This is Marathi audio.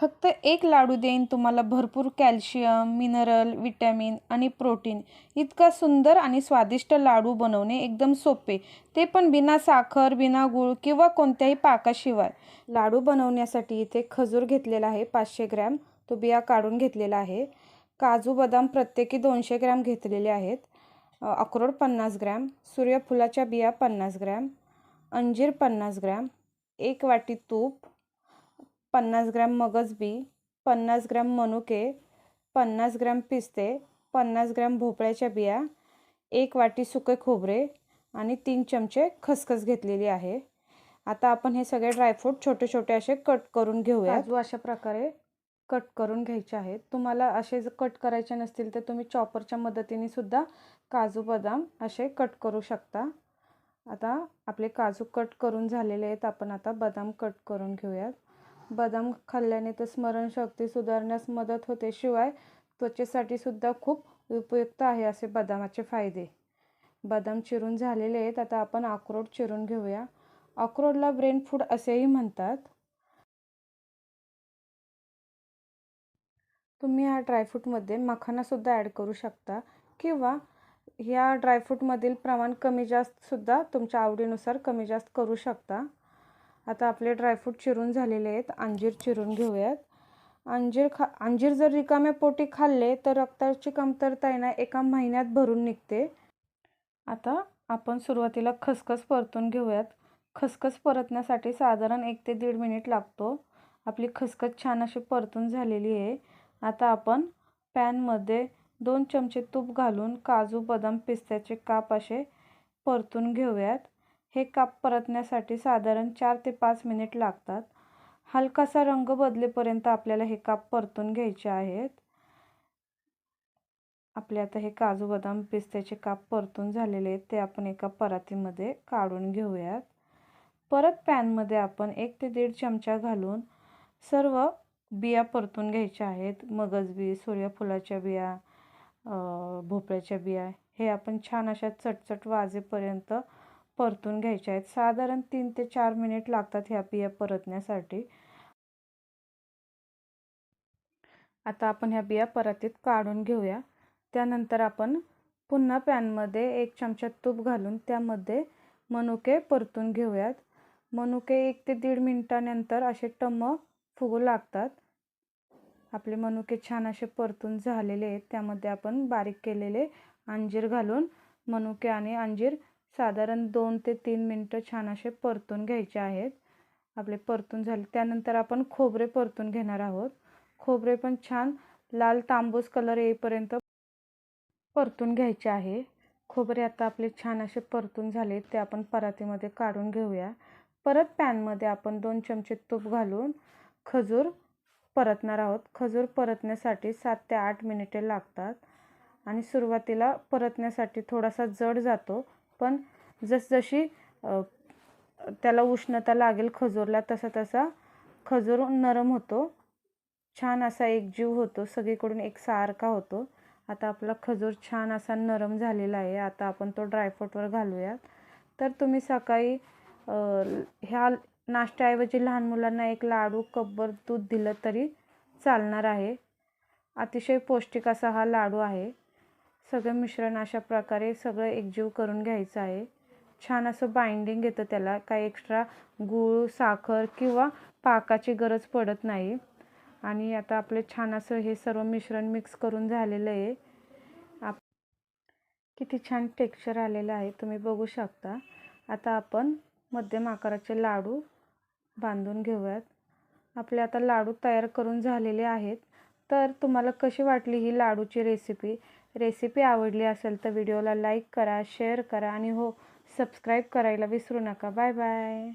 फक्त एक लाडू देईन तुम्हाला भरपूर कॅल्शियम मिनरल विटॅमिन आणि प्रोटीन. इतका सुंदर आणि स्वादिष्ट लाडू बनवणे एकदम सोपे. ते पण बिना साखर बिना गूळ किंवा कोणत्याही पाकाशिवाय. लाडू बनवण्यासाठी इथे खजूर घेतलेला आहे पाचशे ग्रॅम. तो बिया काढून घेतलेला आहे. काजू बदाम प्रत्येकी दोनशे ग्रॅम घेतलेले आहेत. अक्रोड पन्नास ग्रॅम. सूर्यफुलाच्या बिया पन्नास ग्रॅम. अंजीर पन्नास ग्रॅम. एक वाटी तूप. पन्नास ग्रॅम मगज बी पन्नास ग्रॅम मनुके पन्नास ग्रॅम पिस्ते पन्नास ग्रॅम भोपळ्याच्या बिया एक वाटी सुके खोबरे आणि तीन चमचे खसखस घेतलेली आहे. आता आपण हे सगळे ड्रायफ्रूट छोटे छोटे असे कट करून घेऊया जो अशा प्रकारे कट करून घ्यायचे आहेत. तुम्हाला असे जर कट करायचे नसतील तर तुम्ही चॉपरच्या मदतीने सुद्धा काजू बदाम असे कट करू शकता. आता आपले काजू कट करून झालेले आहेत. आपण आता बदाम कट करून घेऊयात. बदाम खाल्ल्याने तर स्मरणशक्ती सुधारण्यास मदत होते. शिवाय त्वचेसाठी सुद्धा खूप उपयुक्त आहे असे बदामाचे फायदे. बदाम चिरून झालेले आहेत. आता आपण अक्रोड चिरून घेऊया. अक्रोडला ब्रेन फूड असेही म्हणतात. तुम्ही ह्या ड्रायफ्रूटमध्ये मखानासुद्धा ॲड करू शकता किंवा ह्या ड्रायफ्रूटमधील प्रमाण कमी जास्तसुद्धा तुमच्या आवडीनुसार कमी जास्त करू शकता. आता आपले ड्रायफ्रूट चिरून झालेले आहेत. अंजीर चिरून घेऊयात. अंजीर खा अंजीर जर रिकाम्या पोटी खाल्ले तर रक्ताची कमतरता आहे ना एका महिन्यात भरून निघते. आता आपण सुरुवातीला खसखस परतून घेऊयात. खसखस परतण्यासाठी साधारण एक ते दीड मिनिट लागतो. आपली खसखस छान अशी परतून झालेली आहे. आता आपण पॅनमध्ये दोन चमचे तूप घालून काजू बदाम पिस्त्याचे काप असे परतून घेऊयात. हे काप परतण्यासाठी साधारण चार ते पाच मिनिट लागतात. हलकासा रंग बदलेपर्यंत आपल्याला हे काप परतून घ्यायचे आहेत. आपले आता हे काजू बदाम पिस्त्याचे काप परतून झालेले आहेत. ते आपण एका परातीमध्ये काढून घेऊयात. परत पॅनमध्ये आपण एक ते दीड चमचा घालून सर्व बिया परतून घ्यायच्या आहेत. मगज बी सूर्यफुलाच्या बिया भोपळ्याच्या बिया हे आपण छान अशा चटचट वाजेपर्यंत परतून घ्यायच्या आहेत. साधारण तीन ते चार मिनिट लागतात ह्या बिया परतण्यासाठी. आता आपण ह्या बिया परातीत काढून घेऊया. त्यानंतर आपण पुन्हा पॅनमध्ये एक चमचा तूप घालून त्यामध्ये मनुके परतून घेऊयात. मनुके एक ते दीड मिनटानंतर असे टम्म फुगू लागतात. आपले मनुके छान असे परतून झालेले आहेत. त्यामध्ये आपण बारीक केलेले अंजीर घालून मनुके आणि अंजीर साधारण दोन ते तीन मिनटं छान असे परतून घ्यायचे आहेत. आपले परतून झाले. त्यानंतर आपण खोबरे परतून घेणार आहोत. खोबरे पण छान लाल तांबूस कलर येईपर्यंत परतून घ्यायचे आहे. खोबरे आता आपले छान असे परतून झाले ते आपण परातीमध्ये काढून घेऊया. परत पॅनमध्ये आपण दोन चमचे तूप घालून खजूर परतणार आहोत. खजूर परतण्यासाठी सात ते आठ मिनिटे लागतात. आणि सुरुवातीला परतण्यासाठी थोडासा जड जातो. पण जसजशी त्याला उष्णता लागेल खजूरला तसा तसा खजूर नरम होतो. छान असा एकजीव होतो. सगळीकडून एकसारखा होतो. आता आपला खजूर छान असा नरम झालेला आहे. आता आपण तो ड्रायफ्रूटवर घालूयात. तर तुम्ही सकाळी ह्या नाश्त्याऐवजी लहान मुलांना एक लाडू कब्बर दूध दिलं तरी चालणार आहे. अतिशय पौष्टिक असा हा लाडू आहे. सगळं मिश्रण अशा प्रकारे सगळं एकजीव करून घ्यायचं आहे. छान असं बाइंडिंग येतं त्याला. काही एक्स्ट्रा गूळ साखर किंवा पाकाची गरज पडत नाही. आणि आता आपले छान असं हे सर्व मिश्रण मिक्स करून झालेलं आहे. आप किती छान टेक्स्चर आलेलं आहे. तुम्ही बघू शकता. आता आपण मध्यम आकाराचे लाडू बांधून घेऊयात. आपले आता लाडू तयार करून झालेले आहेत. तर तुम्हाला कशी वाटली ही लाडूची रेसिपी रेसिपी आवडली असेल तर व्हिडिओला लाईक करा शेअर करा आणि हो सबस्क्राईब करायला विसरू नका. Bye bye.